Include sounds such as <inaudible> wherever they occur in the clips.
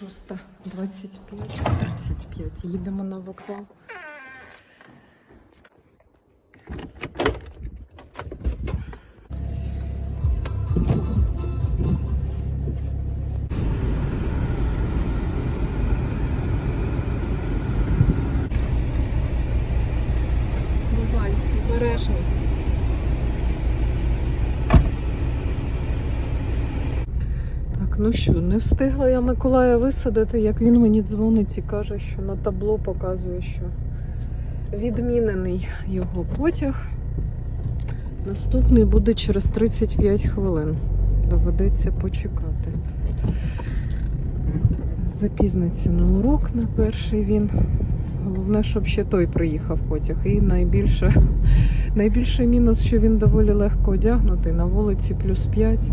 Шоста, 25, 35. Їдемо на вокзал. Ну що, не встигла я Миколая висадити, як він мені дзвонить і каже, що на табло показує, що відмінений його потяг. Наступний буде через 35 хвилин. Доведеться почекати. Запізниться на урок на перший він. Головне, щоб ще той приїхав потяг. І найбільше, найбільший мінус, що він доволі легко одягнутий. На вулиці плюс 5.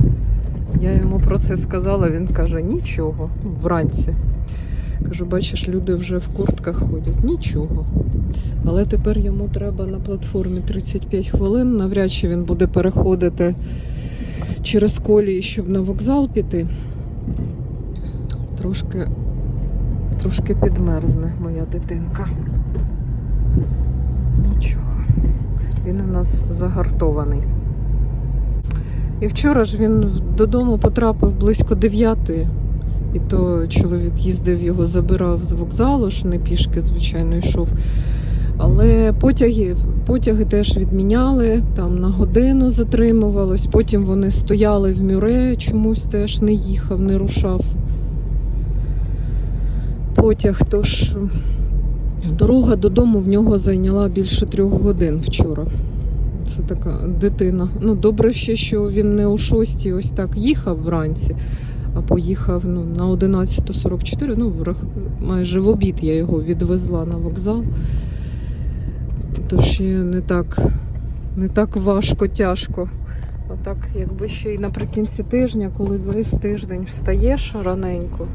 Я йому про це сказала, він каже, нічого, вранці. Кажу, бачиш, люди вже в куртках ходять. Нічого. Але тепер йому треба на платформі 35 хвилин. Навряд чи він буде переходити через колії, щоб на вокзал піти. Трошки, трошки підмерзне моя дитинка. Нічого. Він у нас загартований. І вчора ж він додому потрапив близько дев'ятої. І то чоловік їздив його, забирав з вокзалу, ж не пішки, звичайно, йшов. Але потяги, потяги теж відміняли, там на годину затримувалось. Потім вони стояли в мюре, чомусь теж не їхав, не рушав. Потяг, тож дорога додому в нього зайняла більше трьох годин вчора. Це така дитина. Ну, добре ще, що він не о 6 ось так їхав вранці, а поїхав ну, на 11.44. Ну, майже в обід я його відвезла на вокзал. Тож ще не так, не так важко, тяжко. Отак, якби ще й наприкінці тижня, коли весь тиждень встаєш раненько,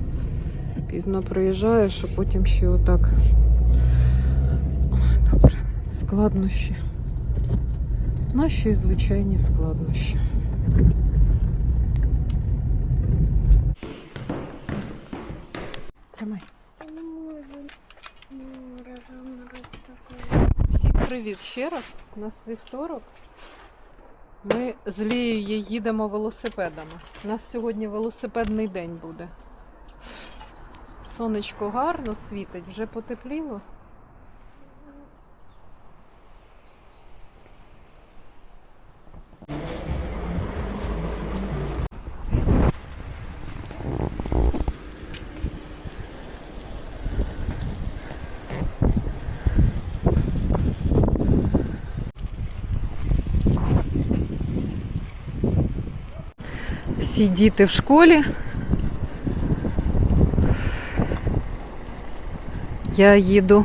пізно приїжджаєш, а потім ще отак. Ой, добре, складнощі. Наші звичайні складнощі. Тримай. Всім привіт ще раз. У нас вівторок. Ми з Лією їдемо велосипедами. У нас сьогодні велосипедний день буде. Сонечко гарно світить, вже потепліло. Всі діти в школі. Я їду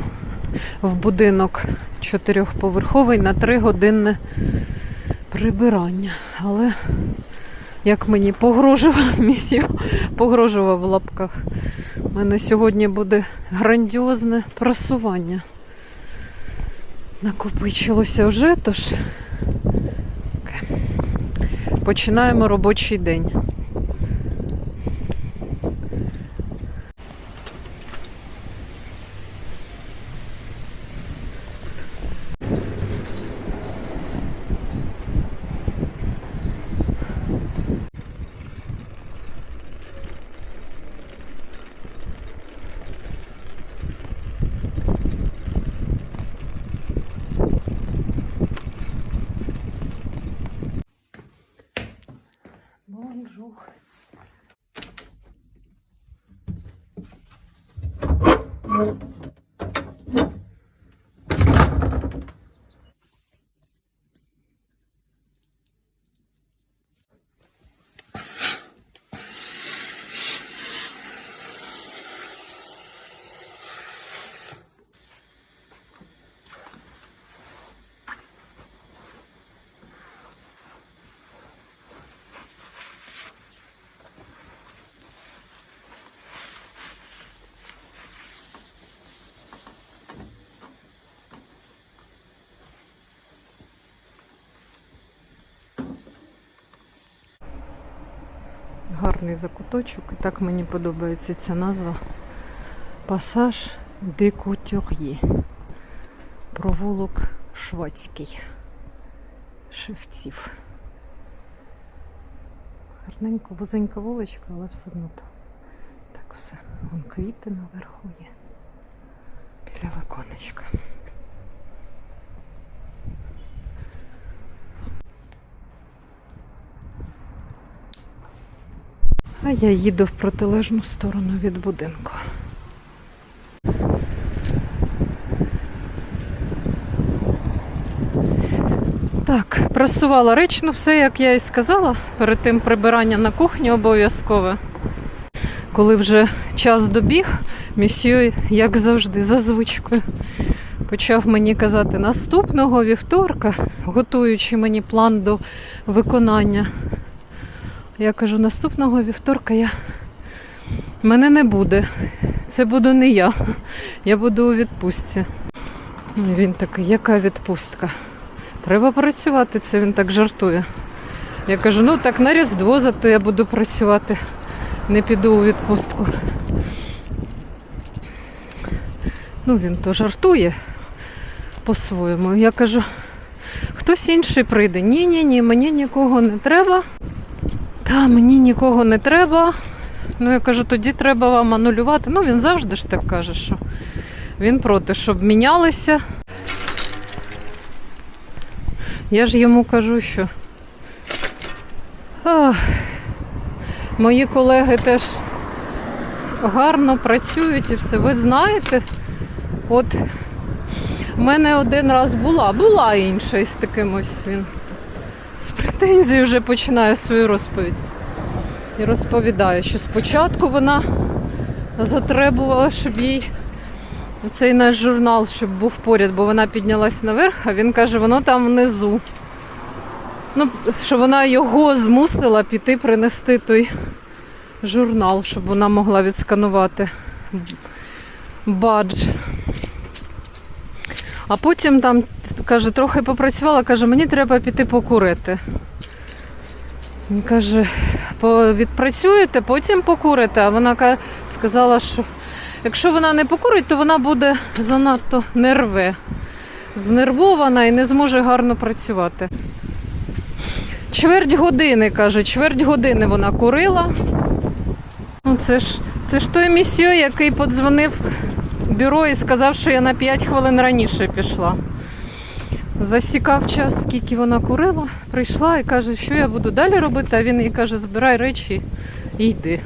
в будинок чотирьохповерховий на три годинне прибирання. Але як мені погрожував <laughs> місію, погрожував в лапках. У мене сьогодні буде грандіозне просування. Накопичилося вже, тож. Починаємо робочий день. Гарний закуточок. І так мені подобається ця назва. Пасаж де. Провулок Швадський. Шевців. Гарненько, вузенька вуличка, але все одно там. Так все. Вон квіти наверху є. Біля виконечка. А я їду в протилежну сторону від будинку. Так, прасувала речі, все, як я і сказала, перед тим прибирання на кухні обов'язкове. Коли вже час добіг, місьє, як завжди, за звичкою, почав мені казати наступного вівторка, готуючи мені план до виконання. Я кажу, наступного вівторка я... мене не буде. Це буду не я. Я буду у відпустці. І Він такий, яка відпустка? Треба працювати, це він так жартує. Я кажу, ну так на Різдво, зато я буду працювати, не піду у відпустку. Ну, він то жартує по-своєму. Я кажу, хтось інший прийде. Ні, ні, ні, мені нікого не треба. Та мені нікого не треба. Ну, я кажу, тоді треба вам анулювати. Ну, він завжди ж так каже, що він проти, щоб мінялися. Я ж йому кажу, що ах, мої колеги теж гарно працюють і все. Ви знаєте, от в мене один раз була, була інша із таким ось він з претензій вже починає свою розповідь. І розповідає, що спочатку вона затребувала, щоб їй цей наш журнал, щоб був поряд, бо вона піднялась наверх, а він каже, воно там внизу. Ну, що вона його змусила піти принести той журнал, щоб вона могла відсканувати бадж. А потім там, каже, трохи попрацювала, каже, мені треба піти покурити. Він каже, відпрацюєте, потім покурите. А вона сказала, що якщо вона не покурить, то вона буде занадто нерве, знервована і не зможе гарно працювати. Чверть години, каже, чверть години вона курила. Ну, це ж, це ж той місьо, який подзвонив в бюро і сказав, що я на 5 хвилин раніше пішла. Засікав час, скільки вона курила, прийшла і каже, що я буду далі робити, а він їй каже, збирай речі і йди.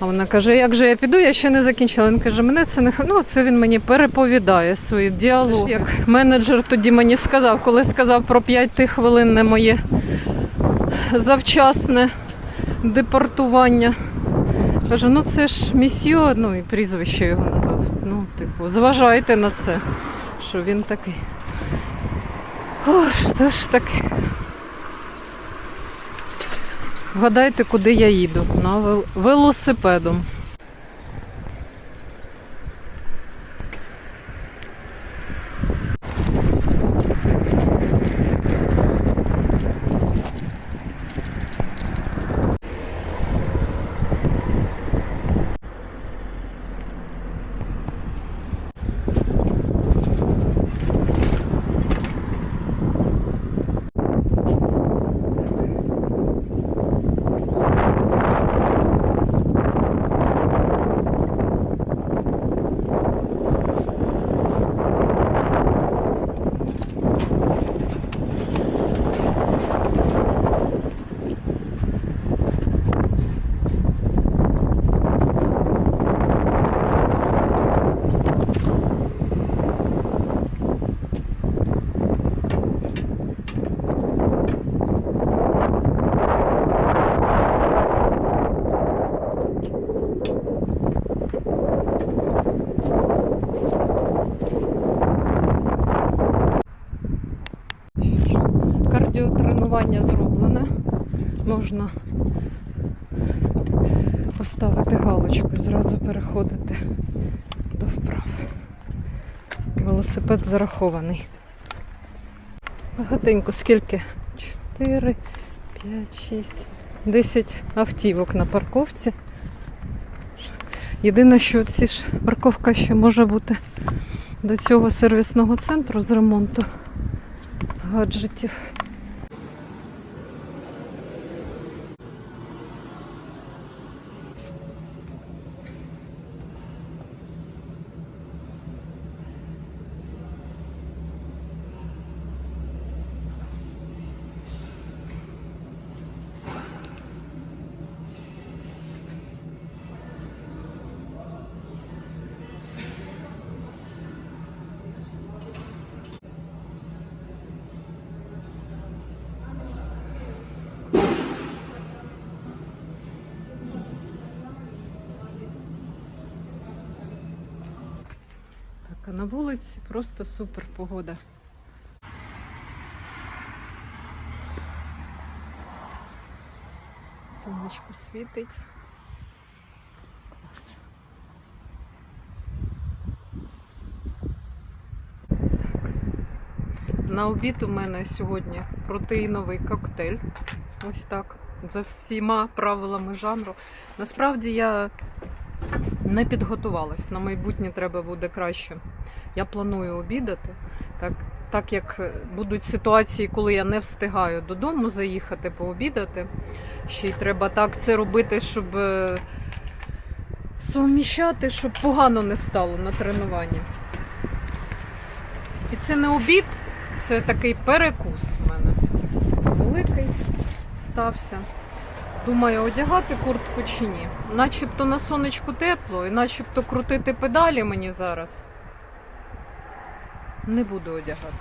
А вона каже, як же я піду, я ще не закінчила. Він каже, мене це не ну, це він мені переповідає свої діалоги. Як менеджер тоді мені сказав, коли сказав про 5 хвилинне моє завчасне депортування. Каже, ну це ж місьо, ну і прізвище його назвав. Ну, типу, зважайте на це, що він такий. О, що ж таке? Вгадайте, куди я їду? На вел- велосипедом. Кардіотренування зроблене. Можна поставити галочку і зразу переходити до вправ. Велосипед зарахований. Багатенько, скільки? 4, 5, 6, 10 автівок на парковці. Єдине, що ці ж парковка ще може бути до цього сервісного центру з ремонту гаджетів. На вулиці просто супер погода. Сонечко світить. Клас. Так. На обід у мене сьогодні протеїновий коктейль. Ось так. За всіма правилами жанру. Насправді я не підготувалась. На майбутнє треба буде краще. Я планую обідати. Так, так як будуть ситуації, коли я не встигаю додому заїхати пообідати. Ще й треба так це робити, щоб е, суміщати, щоб погано не стало на тренуванні. І це не обід, це такий перекус в мене. Великий стався. Думаю, одягати куртку чи ні. Начебто на сонечку тепло, і начебто крутити педалі мені зараз. Не буду одягати.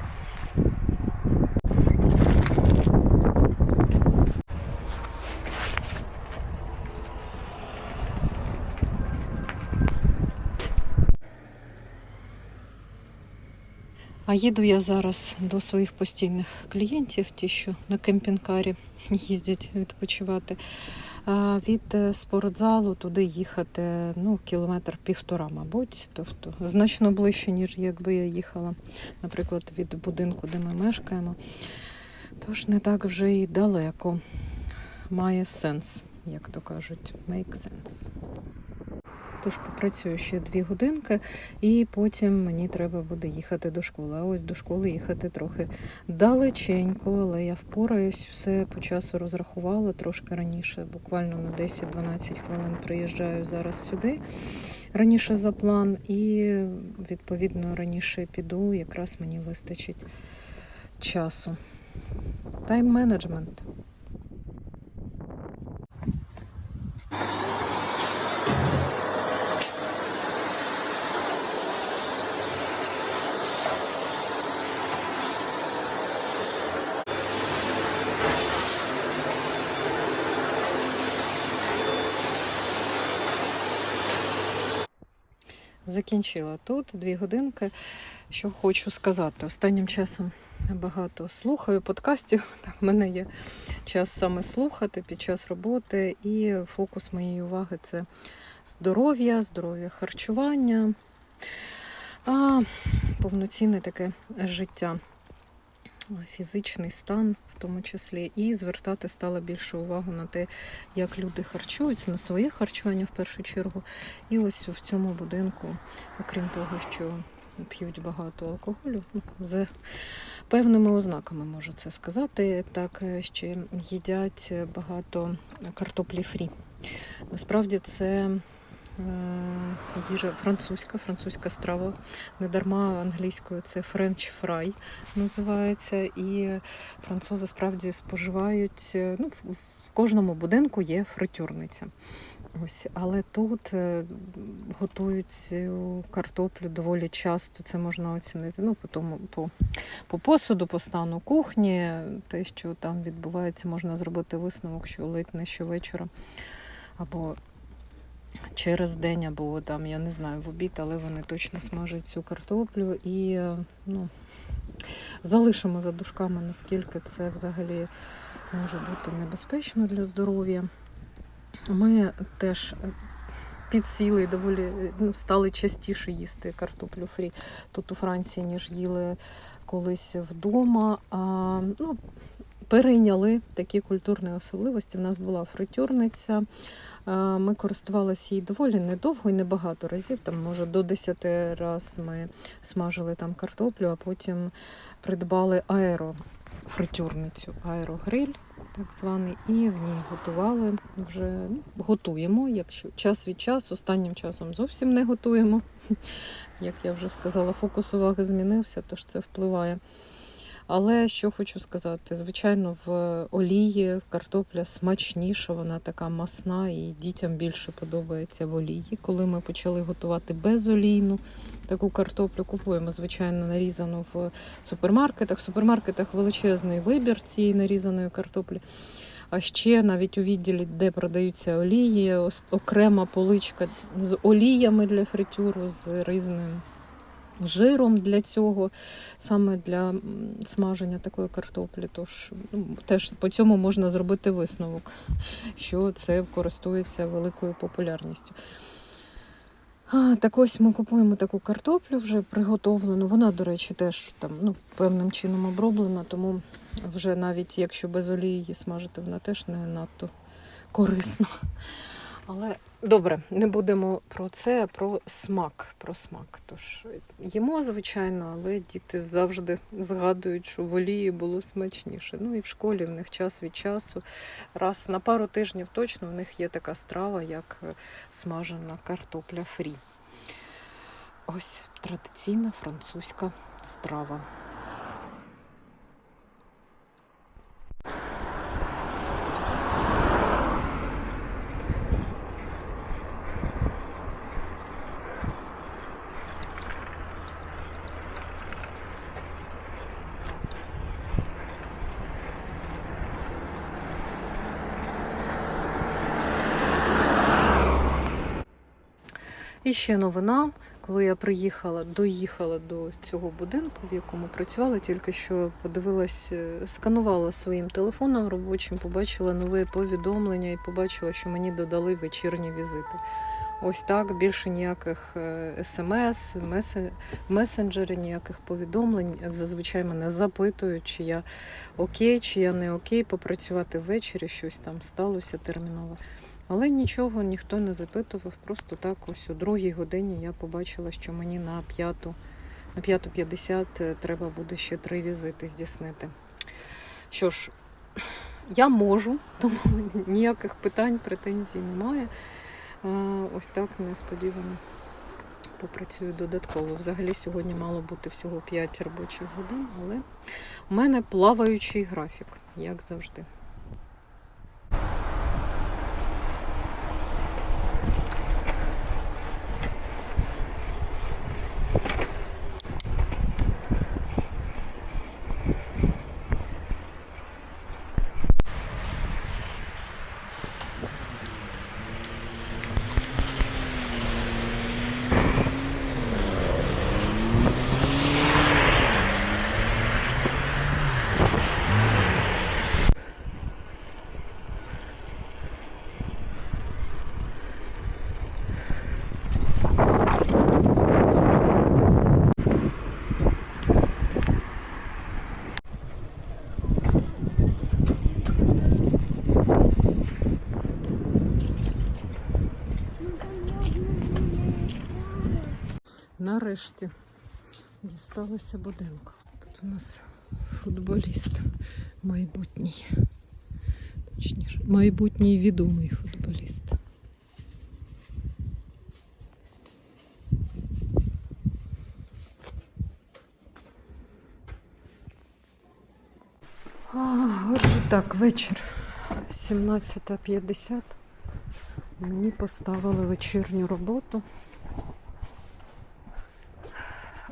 А їду я зараз до своїх постійних клієнтів, ті, що на кемпінг-карі їздять відпочивати. А від е, спортзалу туди їхати ну, кілометр півтора, мабуть, тобто значно ближче, ніж якби я їхала, наприклад, від будинку, де ми мешкаємо. Тож не так вже і далеко. Має сенс, як то кажуть, make sense. Тож попрацюю ще дві годинки, і потім мені треба буде їхати до школи. А ось до школи їхати трохи далеченько, але я впораюсь, все по часу розрахувала трошки раніше, буквально на 10-12 хвилин приїжджаю зараз сюди. Раніше за план, і відповідно раніше піду, якраз мені вистачить часу. Тайм-менеджмент. Закінчила тут дві годинки. Що хочу сказати. Останнім часом багато слухаю подкастів. <laughs> Так, в мене є час саме слухати під час роботи, і фокус моєї уваги це здоров'я, здоров'я харчування, а повноцінне таке життя, фізичний стан в тому числі, і звертати стала більше увагу на те, як люди харчуються, на своє харчування в першу чергу. І ось в цьому будинку, окрім того, що п'ють багато алкоголю, з певними ознаками можу це сказати, так е, ще їдять багато картоплі фрі. Насправді це їжа французька, французька страва. Недарма англійською це френч фрай називається. І французи справді споживають. е, Ну, в- кожному будинку є фритюрниця. Ось, але тут е, готують картоплю доволі часто. Це можна оцінити. Ну, по тому по, по посуду, по стану кухні, те, що там відбувається, можна зробити висновок, що ледь не щовечора або через день, або там, я не знаю, в обід, але вони точно смажать цю картоплю і ну, залишимо за дужками, наскільки це взагалі може бути небезпечно для здоров'я. Ми теж е, підсіли і доволі е, ну, стали частіше їсти картоплю фрі тут у Франції, ніж їли колись вдома. А, ну, перейняли такі культурні особливості. У нас була фритюрниця. Е, Ми користувалися їй доволі недовго і небагато разів. Там, може, до 10 разів ми смажили там картоплю, а потім придбали аерофритюрницю, аерогриль, так званий, і в ній готували вже ну, готуємо, якщо час від часу, останнім часом зовсім не готуємо. <laughs> Як я вже сказала, фокус уваги змінився, тож це впливає. Але що хочу сказати, звичайно, в олії картопля смачніша, вона така масна і дітям більше подобається в олії. Коли ми почали готувати безолійну таку картоплю, купуємо, звичайно, нарізану в супермаркетах. В супермаркетах величезний вибір цієї нарізаної картоплі. А ще навіть у відділі, де продаються олії, окрема поличка з оліями для фритюру, з різним жиром для цього, саме для смаження такої картоплі. Тож ну, теж по цьому можна зробити висновок, що це користується великою популярністю. Так ось ми купуємо таку картоплю вже приготовлену. Вона, до речі, теж там ну, певним чином оброблена, тому вже навіть якщо без олії її смажити, вона теж не надто корисна. Але добре, не будемо про це, а про смак. Про смак. Тож їмо, звичайно, але діти завжди згадують, що в олії було смачніше. Ну і в школі в них час від часу. Раз на пару тижнів точно в них є така страва, як е, смажена картопля фрі. Ось традиційна французька страва. І ще новина, коли я приїхала, доїхала до цього будинку, в якому працювала, тільки що подивилась, е, сканувала своїм телефоном робочим, побачила нове повідомлення і побачила, що мені додали вечірні візити. Ось так, більше ніяких е, смс, месен- месенджери, ніяких повідомлень. Зазвичай мене запитують, чи я окей, чи я не окей, попрацювати ввечері, щось там сталося терміново. Але нічого ніхто не запитував. Просто так, ось о другій годині я побачила, що мені на п'яту, на п'яту 50 треба буде ще три візити здійснити. Що ж, я можу, <laughs> тому ніяких питань, претензій немає. Е, Ось так несподівано попрацюю додатково. Взагалі сьогодні мало бути всього 5 робочих годин, але у мене плаваючий графік, як завжди. Нарешті дісталося будинку. Тут у нас футболіст майбутній. Точніше, майбутній відомий футболіст. Отже, так, вечір 17.50. Мені поставили вечірню роботу.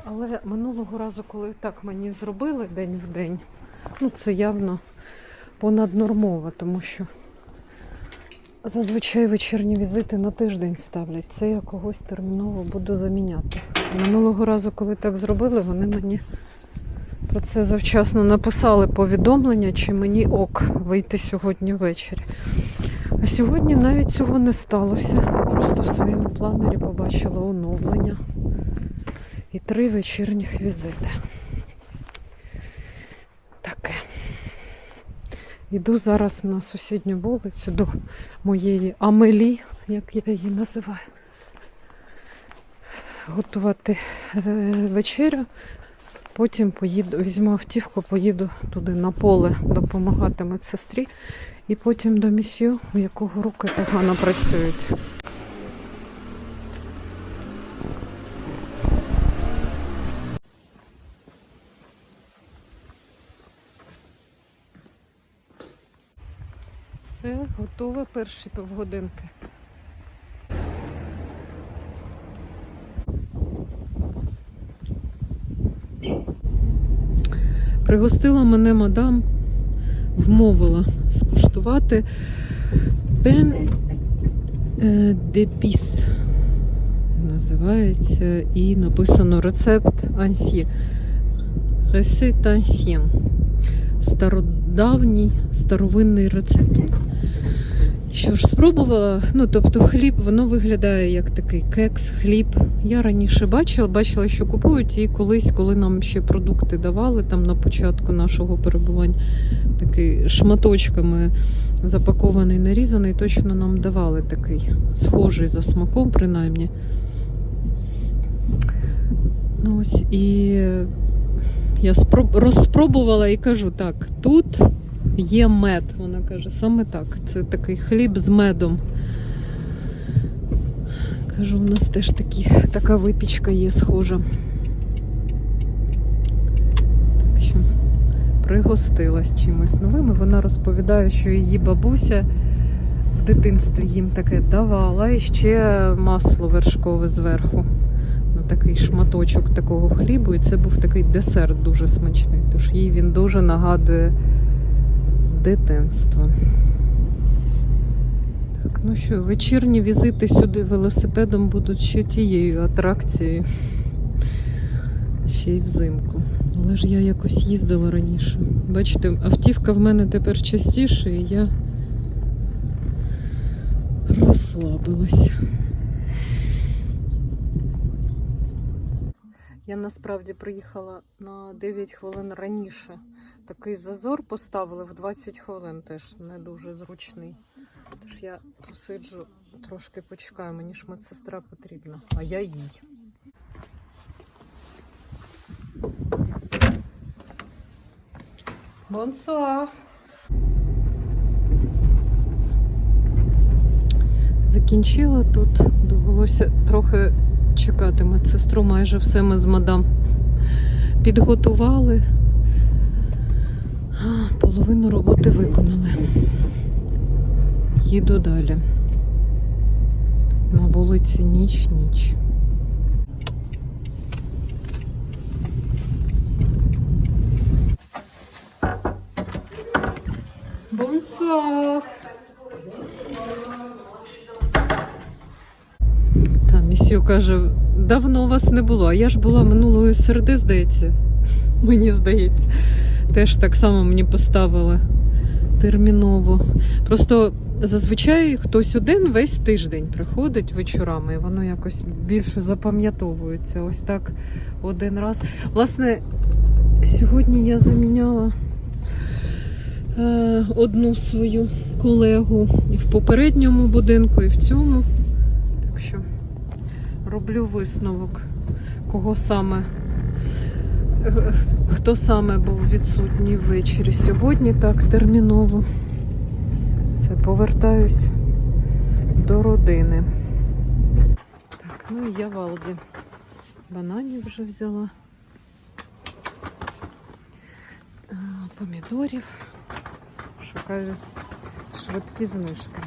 Але минулого разу, коли так мені зробили день в день, ну це явно понаднормово, тому що зазвичай вечірні візити на тиждень ставлять. Це я когось терміново буду заміняти. Минулого разу, коли так зробили, вони мені про це завчасно написали повідомлення, чи мені ок вийти сьогодні ввечері. А сьогодні навіть цього не сталося. Я просто в своєму планері побачила оновлення і три вечірніх візити. Таке. Йду зараз на сусідню вулицю до моєї Амелі, як я її називаю. Готувати е, вечерю. Потім поїду, візьму автівку, поїду туди на поле допомагати медсестрі. І потім до місью, у якого руки погано працюють. Все, готове перші півгодинки. Пригостила мене мадам, вмовила скуштувати пен е, де піс. Називається і написано рецепт ансі. Ресет ансьєн. Стародавній старовинний рецепт. Що ж, спробувала, ну тобто хліб, воно виглядає як такий кекс, хліб. Я раніше бачила, бачила, що купують, і колись, коли нам ще продукти давали там на початку нашого перебування, такий шматочками запакований, нарізаний, точно нам давали такий схожий за смаком, принаймні. Ну ось і я спроб- розпробувала і кажу, так, тут є мед. Вона каже, саме так. Це такий хліб з медом. Кажу, в нас теж такі, така випічка є схожа. Так що пригостилась чимось новим. І вона розповідає, що її бабуся в дитинстві їм таке давала і ще масло вершкове зверху. На такий шматочок такого хлібу, і це був такий десерт дуже смачний. Тож їй він дуже нагадує дитинство. Так, ну що, вечірні візити сюди велосипедом будуть ще тією атракцією. Ще й взимку. Але ж я якось їздила раніше. Бачите, автівка в мене тепер частіше, і я розслабилась. Я насправді приїхала на 9 хвилин раніше. Такий зазор поставили в 20 хвилин, теж не дуже зручний. Тож я посиджу, трошки почекаю, мені ж медсестра потрібна, а я їй. Бонсуа. Закінчила тут, довелося трохи чекати медсестру, майже все ми з мадам підготували. Половину роботи виконали. Їду далі. На вулиці ніч, ніч. Бонсуар. Та місьо каже, давно вас не було. Я ж була минулої середи, здається. <laughs> Мені здається. Теж так само мені поставили терміново. Просто зазвичай хтось один весь тиждень приходить вечорами, і воно якось більше запам'ятовується. Ось так один раз. Власне, сьогодні я заміняла е, одну свою колегу і в попередньому будинку, і в цьому. Так що роблю висновок, кого саме. Хто саме був відсутній ввечері сьогодні, так терміново. Все, повертаюсь до родини. Так, ну і я в Алді. Бананів вже взяла. Помідорів. Шукаю швидкі знижки.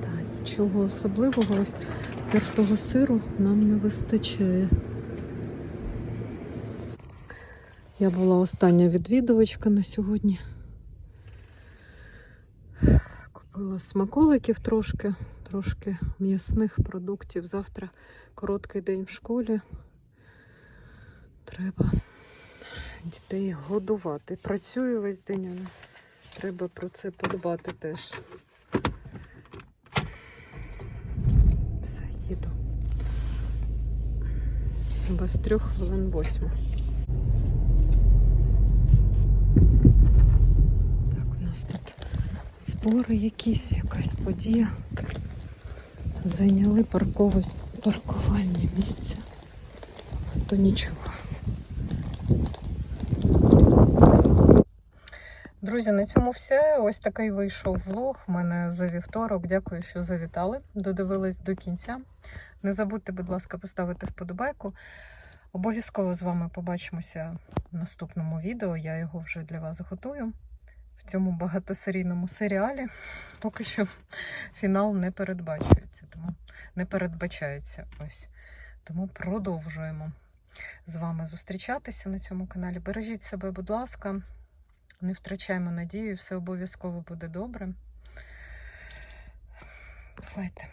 Та нічого особливого, ось тертого сиру нам не вистачає. Я була остання відвідувачка на сьогодні. Купила смаколиків трошки, трошки м'ясних продуктів. Завтра короткий день в школі. Треба дітей годувати. Працюю весь день, але треба про це подбати теж. Все, їду. Без трьох хвилин восьма. Збори якісь, якась подія. Зайняли паркові, паркувальні місця. То нічого. Друзі, на цьому все. Ось такий вийшов влог. У мене за вівторок. Дякую, що завітали. Додивились до кінця. Не забудьте, будь ласка, поставити вподобайку. Обов'язково з вами побачимося в наступному відео. Я його вже для вас готую. В цьому багатосерійному серіалі поки що фінал не передбачується, тому не передбачається ось. Тому продовжуємо з вами зустрічатися на цьому каналі. Бережіть себе, будь ласка, не втрачаємо надію, все обов'язково буде добре. Бувайте.